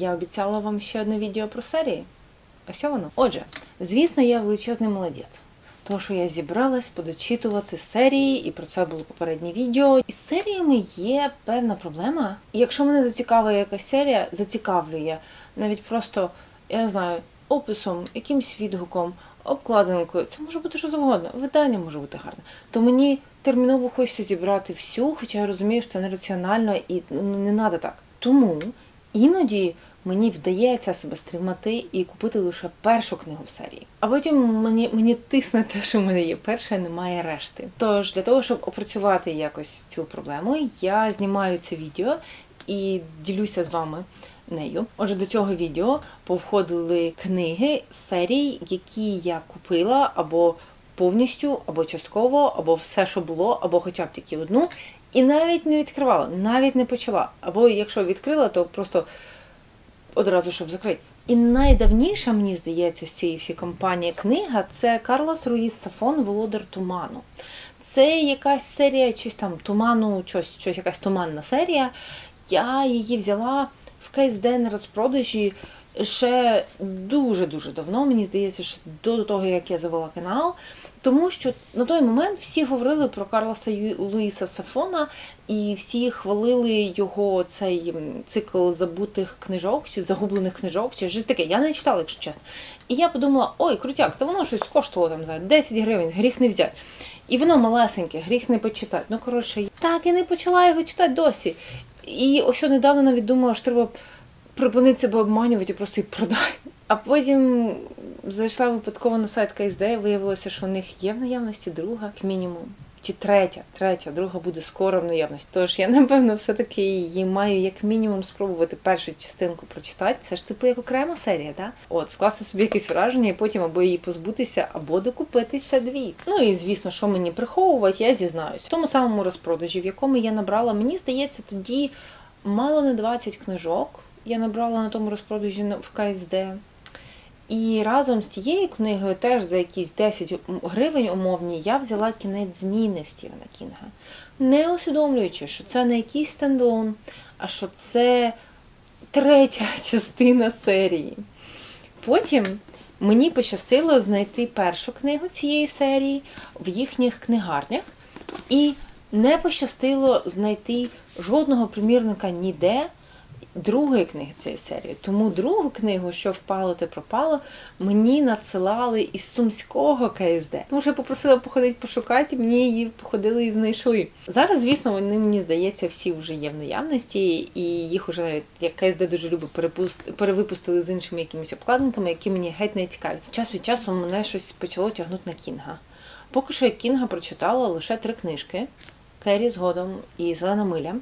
Я обіцяла вам ще одне відео про серії. Ось воно. Отже, звісно, я величезний молодець. Тому що я зібралась подочитувати серії, і про це було попереднє відео. Із серіями є певна проблема. Якщо мене зацікавить якась серія, зацікавлює навіть просто, я не знаю, описом, якимсь відгуком, обкладинкою. Це може бути що завгодно. Видання може бути гарне. То мені терміново хочеться зібрати всю, хоча я розумію, що це нераціонально і ну, не треба так. Тому іноді мені вдається себе стримати і купити лише першу книгу в серії. А потім мені, мені тисне те, що в мене є перша, немає решти. Тож для того, щоб опрацювати якось цю проблему, я знімаю це відео і ділюся з вами нею. Отже, до цього відео повходили книги серій, які я купила або повністю, або частково, або все, що було, або хоча б тільки одну. І навіть не відкривала, навіть не почала. Або якщо відкрила, то просто одразу щоб закрити. І найдавніша, мені здається, з цієї всієї компанії книга це Карлос Руїс Сафон Володар Туману. Це якась серія, щось там туману, щось, щось якась туманна серія. Я її взяла в КСД на розпродажі ще дуже-дуже давно, мені здається, ще до того, як я завела канал. Тому що на той момент всі говорили про Карлоса Луїса Сафона, і всі хвалили його цей цикл забутих книжок чи загублених книжок, чи щось таке. Я не читала, якщо чесно. І я подумала: ой, крутяк, та воно щось коштувало там за 10 гривень, гріх не взяти. І воно малесеньке, гріх не почитати. Ну, коротше, так і не почала його читати досі. І ось недавно навіть думала, що треба припинити себе обманювати і просто її продати. А потім зайшла випадково на сайт КСД, і виявилося, що у них є в наявності друга, як мінімум. Чи третя, третя, друга буде скоро в наявності. Тож я, напевно, все-таки її маю як мінімум спробувати першу частинку прочитати. Це ж типу як окрема серія, так? От, скласти собі якесь враження і потім або її позбутися, або докупити ще дві. Ну і звісно, що мені приховувати, я зізнаюсь. В тому самому розпродажі, в якому я набрала, мені здається, тоді мало не 20 книжок. Я набрала на тому розпродажі в КСД. І разом з тією книгою, теж за якісь 10 гривень умовні, я взяла кінець зміни Стівена Кінга. Не усвідомлюючи, що це не якийсь стендалон, а що це третя частина серії. Потім мені пощастило знайти першу книгу цієї серії в їхніх книгарнях, і не пощастило знайти жодного примірника ніде другої книги цієї серії. Тому другу книгу, що впало, те пропало, мені надсилали із сумського КСД. Тому що я попросила походити пошукати, мені її походили і знайшли. Зараз, звісно, вони мені здається, всі вже є в наявності, і їх уже навіть як КСД дуже любить перевипустили з іншими якимись обкладинками, які мені геть не цікаві. Час від часу мене щось почало тягнути на Кінга. Поки що я Кінга прочитала лише три книжки. Керрі згодом і Зелена миля.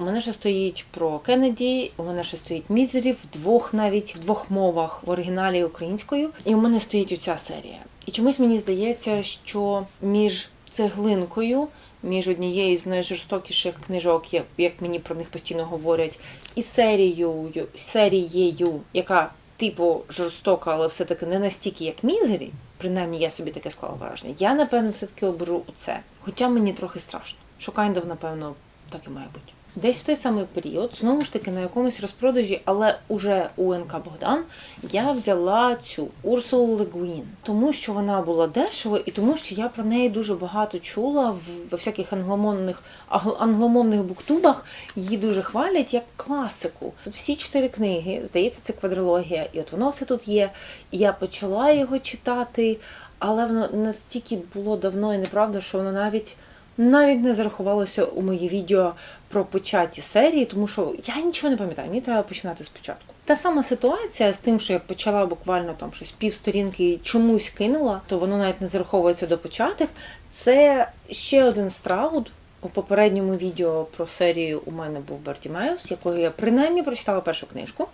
У мене ще стоїть про Кеннеді, у мене ще стоїть Мізері в двох навіть в двох мовах в оригіналі українською. І у мене стоїть оця серія. І чомусь мені здається, що між цеглинкою, між однією з найжорстокіших книжок, як, мені про них постійно говорять, і серією, серією, яка типу жорстока, але все-таки не настільки, як Мізері. Принаймні, я собі таке склала враження. Я, напевно, все-таки оберу це. Хоча мені трохи страшно. Що Кайндов, напевно, так і має бути. Десь в той самий період, знову ж таки, на якомусь розпродажі, але уже у НК Богдан, я взяла цю Урсулу Легуїн, тому що вона була дешева, і тому що я про неї дуже багато чула в, всяких англомовних, англомовних буктубах. Її дуже хвалять як класику. Тут всі чотири книги, здається, це квадрологія, і от воно все тут є. І я почала його читати, але воно настільки було давно і неправда, що воно навіть навіть не зарахувалося у мої відео про початі серії, тому що я нічого не пам'ятаю, мені треба починати спочатку. Та сама ситуація з тим, що я почала буквально там щось півсторінки і чомусь кинула, то воно навіть не зараховується до початих. Це ще один страуд. У попередньому відео про серію у мене був Бертімеус, якою я принаймні прочитала першу книжку.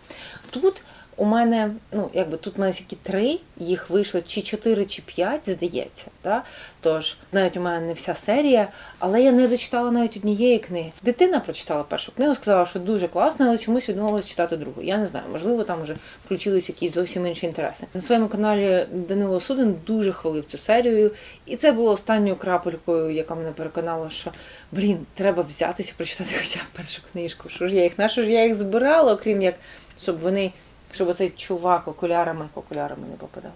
Тут у мене, ну, якби тут в мене тільки три, їх вийшло чи чотири, чи п'ять, здається. Да? Тож, навіть у мене не вся серія, але я не дочитала навіть однієї книги. Дитина прочитала першу книгу, сказала, що дуже класно, але чомусь відмовилась читати другу. Я не знаю, можливо, там вже включились якісь зовсім інші інтереси. На своєму каналі Данило Судин дуже хвалив цю серію, і це було останньою крапелькою, яка мене переконала, що блін, треба взятися прочитати хоча б першу книжку. Що ж я їх на що ж я їх збирала, окрім як щоб вони, щоб оцей чувак окулярами окулярами не попадав.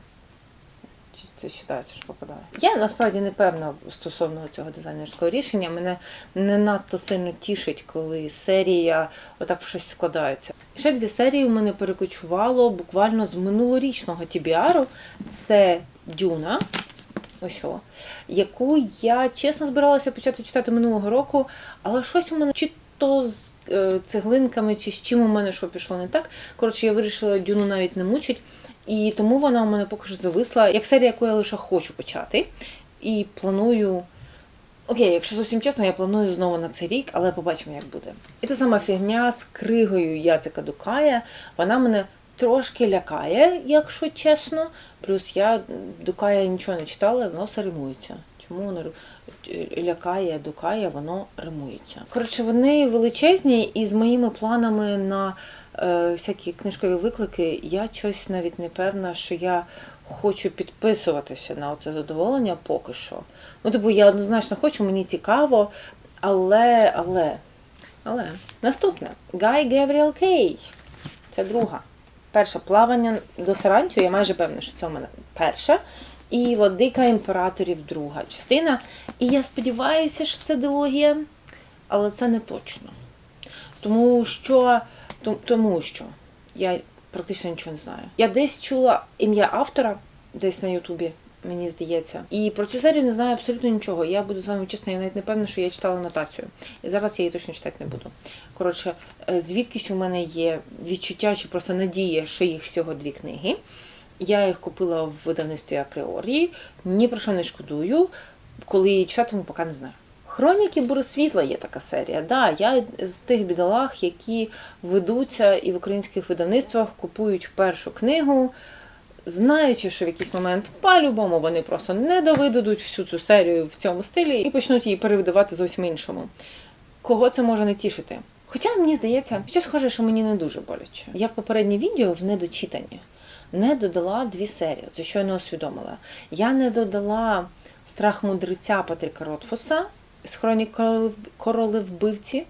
Це вважається, що попадає. Я насправді не певна стосовно цього дизайнерського рішення. Мене не надто сильно тішить, коли серія отак в щось складається. Ще дві серії у мене перекочувало буквально з минулорічного TBR. Це Дюна. Ось о, яку я чесно збиралася почати читати минулого року, але щось у мене чи то з цеглинками, чи з чим у мене що пішло не так. Коротше, я вирішила Дюну навіть не мучить, і тому вона у мене поки що зависла, як серія, яку я лише хочу почати. І планую. Окей, якщо зовсім чесно, я планую знову на цей рік, але побачимо, як буде. І та сама фігня з кригою Яцика Дукая, вона мене трошки лякає, якщо чесно. Плюс я Дукая нічого не читала, воно все римується. Чому воно лякає, дукає, воно римується. Коротше, вони величезні, і з моїми планами на е, всякі книжкові виклики я щось навіть не певна, що я хочу підписуватися на це задоволення поки що. Ну, типу, я однозначно хочу, мені цікаво, але, але, але. Наступне. Гай Гевріел Кей. Це друга. Перше плавання до Сарантію, я майже певна, що це у мене перша. І Владика імператорів друга частина. І я сподіваюся, що це дилогія, але це не точно. Тому що, тому що я практично нічого не знаю. Я десь чула ім'я автора, десь на Ютубі, мені здається. І про цю серію не знаю абсолютно нічого. Я буду з вами чесна, я навіть не певна, що я читала анотацію. І зараз я її точно читати не буду. Коротше, е, звідкись у мене є відчуття чи просто надія, що їх всього дві книги. Я їх купила в видавництві апріорі, ні про що не шкодую. Коли читатиму, поки не знаю. Хроніки Буресвітла є така серія. Да, я з тих бідолах, які ведуться і в українських видавництвах купують першу книгу, знаючи, що в якийсь момент по-любому вони просто не довидадуть всю цю серію в цьому стилі і почнуть її перевидавати зовсім іншому. Кого це може не тішити? Хоча мені здається, що схоже, що мені не дуже боляче. Я в попереднє відео в недочитанні не додала дві серії. Це щойно усвідомила. Я не додала страх мудреця Патріка Ротфуса з хронік королев- королевбивці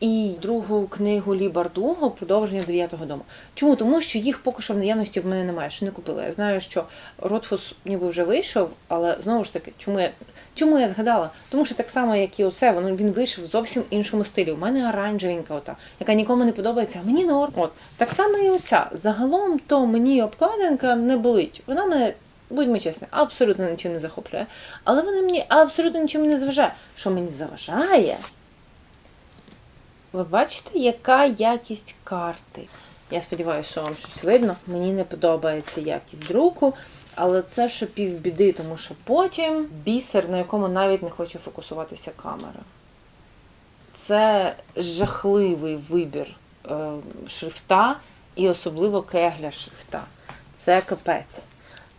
і другу книгу Лі Бардуго продовження дев'ятого дому. Чому? Тому що їх поки що в наявності в мене немає, що не купила. Я знаю, що Ротфус ніби вже вийшов, але знову ж таки, чому я чому я згадала? Тому що так само, як і оце, воно він вийшов в зовсім іншому стилі. У мене оранжевенька, ота, яка нікому не подобається, а мені норм. От так само і оця. Загалом то мені обкладинка не болить. Вона мене. Будьмо чесні, абсолютно нічим не захоплює. Але вона мені абсолютно нічим не заважає. Що мені заважає? Ви бачите, яка якість карти? Я сподіваюся, що вам щось видно. Мені не подобається якість друку, але це ще півбіди, тому що потім бісер, на якому навіть не хоче фокусуватися камера. Це жахливий вибір е, шрифта і особливо кегля шрифта. Це капець.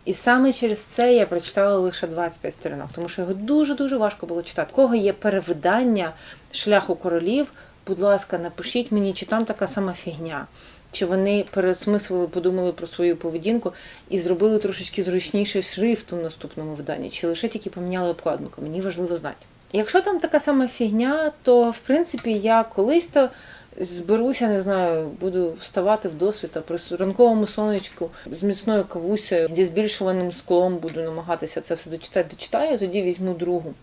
І саме через це я прочитала лише 25 сторінок, тому що його дуже-дуже важко було читати. У Кого є перевидання шляху королів, будь ласка, напишіть мені, чи там така сама фігня. Чи вони переосмислили, подумали про свою поведінку і зробили трошечки зручніший шрифт у наступному виданні, чи лише тільки поміняли обкладинку. Мені важливо знати. Якщо там така сама фігня, то в принципі я колись то зберуся, не знаю, буду вставати в досвіта при ранковому сонечку з міцною кавусею, зі збільшуваним склом буду намагатися це все дочитати. Дочитаю, тоді візьму другу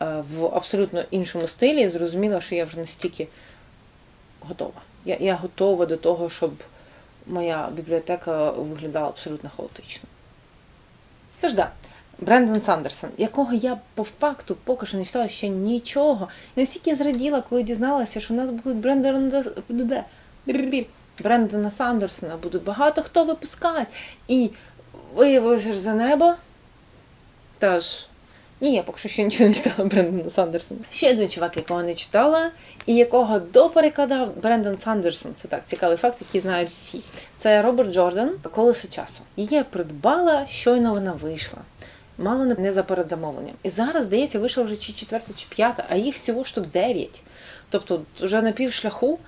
е, в абсолютно іншому стилі. і Зрозуміла, що я вже настільки готова. Я, я готова до того, щоб моя бібліотека виглядала абсолютно хаотично. Тож да, Брендон Сандерсон, якого я по факту поки що не читала ще нічого. І настільки зраділа, коли дізналася, що в нас будуть Брендона, Брендона Сандерсона, будуть багато хто випускати. І виявилося ж за небо. Тож, Ні, я поки що ще нічого не читала Брендона Сандерсона. Ще один чувак, якого не читала, і якого доперекладав Брендон Сандерсон. Це так, цікавий факт, який знають всі. Це Роберт Джордан Колесо часу. Її придбала, щойно вона вийшла. Мало не- за передзамовленням. І зараз, здається, вийшла вже чи четверта, чи п'ята, а їх всього штук дев'ять. Тобто вже на півшляху.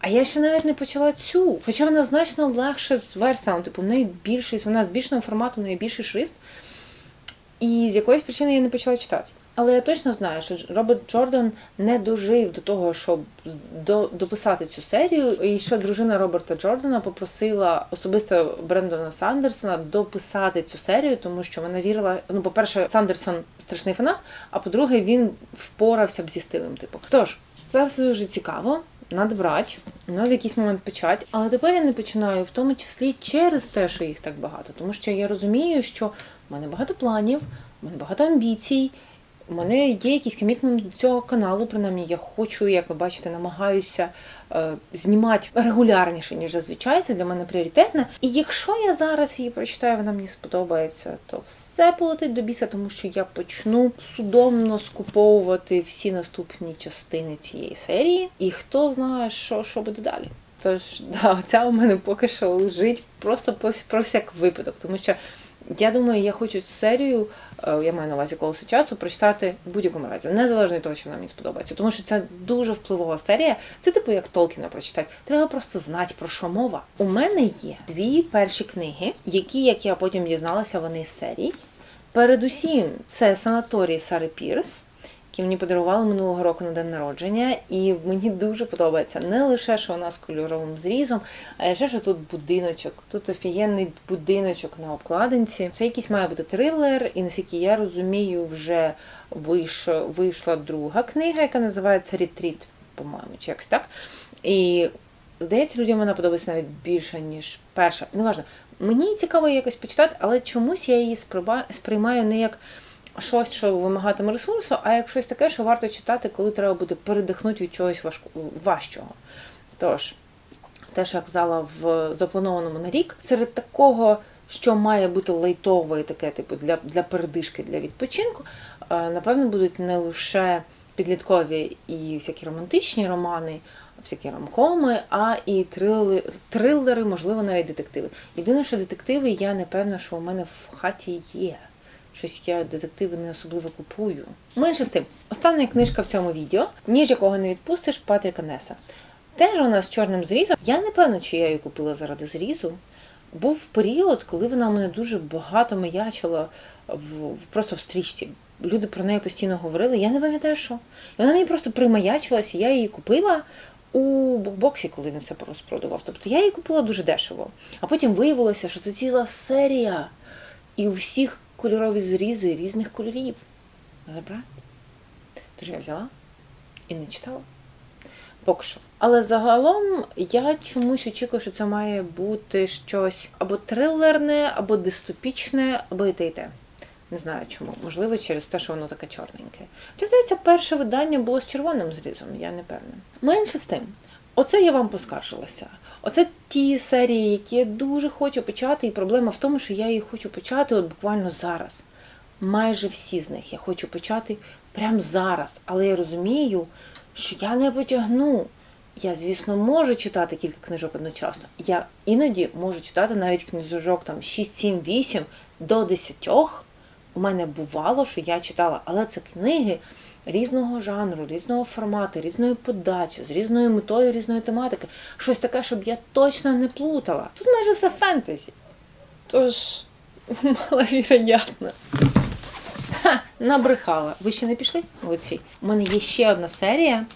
А я ще навіть не почала цю. Хоча вона значно легше з версаун, типу, в неї більший, вона збільшеного формату, в неї більший шрифт. І з якоїсь причини я не почала читати. Але я точно знаю, що Роберт Джордан не дожив до того, щоб до, дописати цю серію, і що дружина Роберта Джордана попросила особисто Брендона Сандерсона дописати цю серію, тому що вона вірила. Ну, по-перше, Сандерсон страшний фанат, а по-друге, він впорався б зі стилем. Типу, тож це все дуже цікаво. Надо брати, ну, в якийсь момент почати. Але тепер я не починаю, в тому числі через те, що їх так багато. Тому що я розумію, що в мене багато планів, в мене багато амбіцій, у мене є якийсь комітмент до цього каналу, принаймні я хочу, як ви бачите, намагаюся е, знімати регулярніше, ніж зазвичай. Це для мене пріоритетно. І якщо я зараз її прочитаю, вона мені сподобається, то все полетить до біса, тому що я почну судомно скуповувати всі наступні частини цієї серії. І хто знає, що, що буде далі. Тож, да, ця у мене поки що лежить просто про всяк випадок, тому що я думаю, я хочу цю серію, е, я маю на увазі колесо часу, прочитати в будь-якому разі, незалежно від того, що вона мені сподобається. Тому що це дуже впливова серія. Це типу як Толкіна прочитати. Треба просто знати про що мова. У мене є дві перші книги, які, як я потім дізналася, вони з серій. Передусім, це санаторій Сари Пірс, який мені подарували минулого року на день народження, і мені дуже подобається не лише, що вона з кольоровим зрізом, а ще що тут будиночок. Тут офігенний будиночок на обкладинці. Це якийсь має бути трилер, і наскільки я розумію, вже вийш, вийшла друга книга, яка називається Ретріт, по-моєму, чи якось так. І здається, людям вона подобається навіть більше, ніж перша. Неважно. Мені цікаво якось почитати, але чомусь я її сприймаю не як щось, що вимагатиме ресурсу, а як щось таке, що варто читати, коли треба буде передихнути від чогось важчого. Тож, те, що я казала в запланованому на рік, серед такого, що має бути лайтове, таке, типу, для, для передишки, для відпочинку, е, напевно, будуть не лише підліткові і всякі романтичні романи, всякі ромкоми, а і трилери, трилери, можливо, навіть детективи. Єдине, що детективи, я не певна, що у мене в хаті є. Щось я детективи не особливо купую. Менше з тим, остання книжка в цьому відео, ніж якого не відпустиш Патріка Неса. Теж вона з чорним зрізом. Я не певна, чи я її купила заради зрізу. Був період, коли вона мене дуже багато маячила в, просто в стрічці. Люди про неї постійно говорили, я не пам'ятаю що. І вона мені просто примаячилась, і я її купила у букбоксі, коли він це розпродавав. Тобто я її купила дуже дешево. А потім виявилося, що це ціла серія. І у всіх кольорові зрізи різних кольорів. Надо брати. Тож я взяла і не читала. Поки що. Але загалом я чомусь очікую, що це має бути щось або трилерне, або дистопічне, або і те, і те. Не знаю чому. Можливо, через те, що воно таке чорненьке. Чи здається, перше видання було з червоним зрізом, я не певна. Менше з тим, оце я вам поскаржилася. Оце ті серії, які я дуже хочу почати, і проблема в тому, що я їх хочу почати от буквально зараз. Майже всі з них я хочу почати прямо зараз, але я розумію, що я не потягну. Я, звісно, можу читати кілька книжок одночасно. Я іноді можу читати навіть книжок там 6, 7, 8 до 10. У мене бувало, що я читала, але це книги різного жанру, різного формату, різної подачі, з різною метою, різної тематики. Щось таке, щоб я точно не плутала. Тут майже все фентезі. Тож, маловіроятно. Ха, набрехала. Ви ще не пішли? Молодці. У мене є ще одна серія,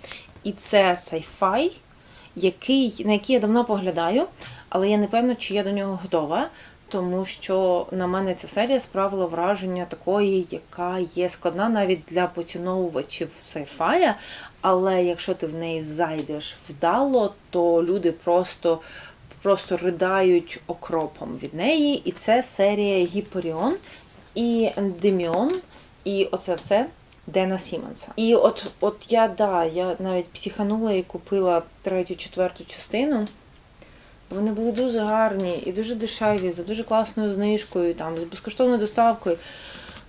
і це sci-fi, який, на який я давно поглядаю, але я не певна, чи я до нього готова. Тому що на мене ця серія справила враження такої, яка є складна навіть для поціновувачів сайфая. Але якщо ти в неї зайдеш вдало, то люди просто, просто riдають окропом від неї. І це серія Гіперіон і Ендеміон, і оце все Дена Сімонса. І от, от я да, я навіть психанула і купила третю, четверту частину. Вони були дуже гарні і дуже дешеві, за дуже класною знижкою, там, з безкоштовною доставкою.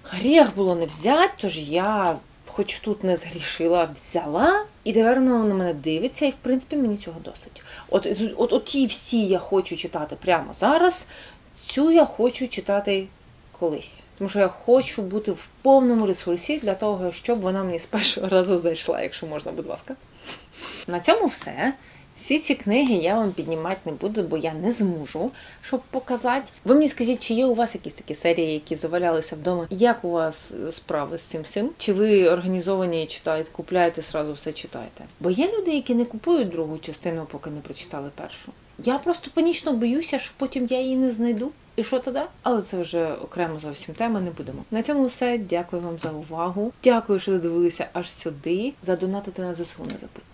Гріх було не взяти, тож я, хоч тут не згрішила, взяла. І тепер вона на мене дивиться, і в принципі мені цього досить. От, от, от ті всі я хочу читати прямо зараз. Цю я хочу читати колись. Тому що я хочу бути в повному ресурсі для того, щоб вона мені з першого разу зайшла, якщо можна, будь ласка. На цьому все. Всі ці книги я вам піднімати не буду, бо я не зможу, щоб показати. Ви мені скажіть, чи є у вас якісь такі серії, які завалялися вдома? Як у вас справи з цим всім? Чи ви організовані і читаєте, купляєте, сразу все читаєте? Бо є люди, які не купують другу частину, поки не прочитали першу. Я просто панічно боюся, що потім я її не знайду. І що тоді? Але це вже окремо зовсім тема, не будемо. На цьому все. Дякую вам за увагу. Дякую, що додивилися аж сюди. Задонатити на ЗСУ не забудьте.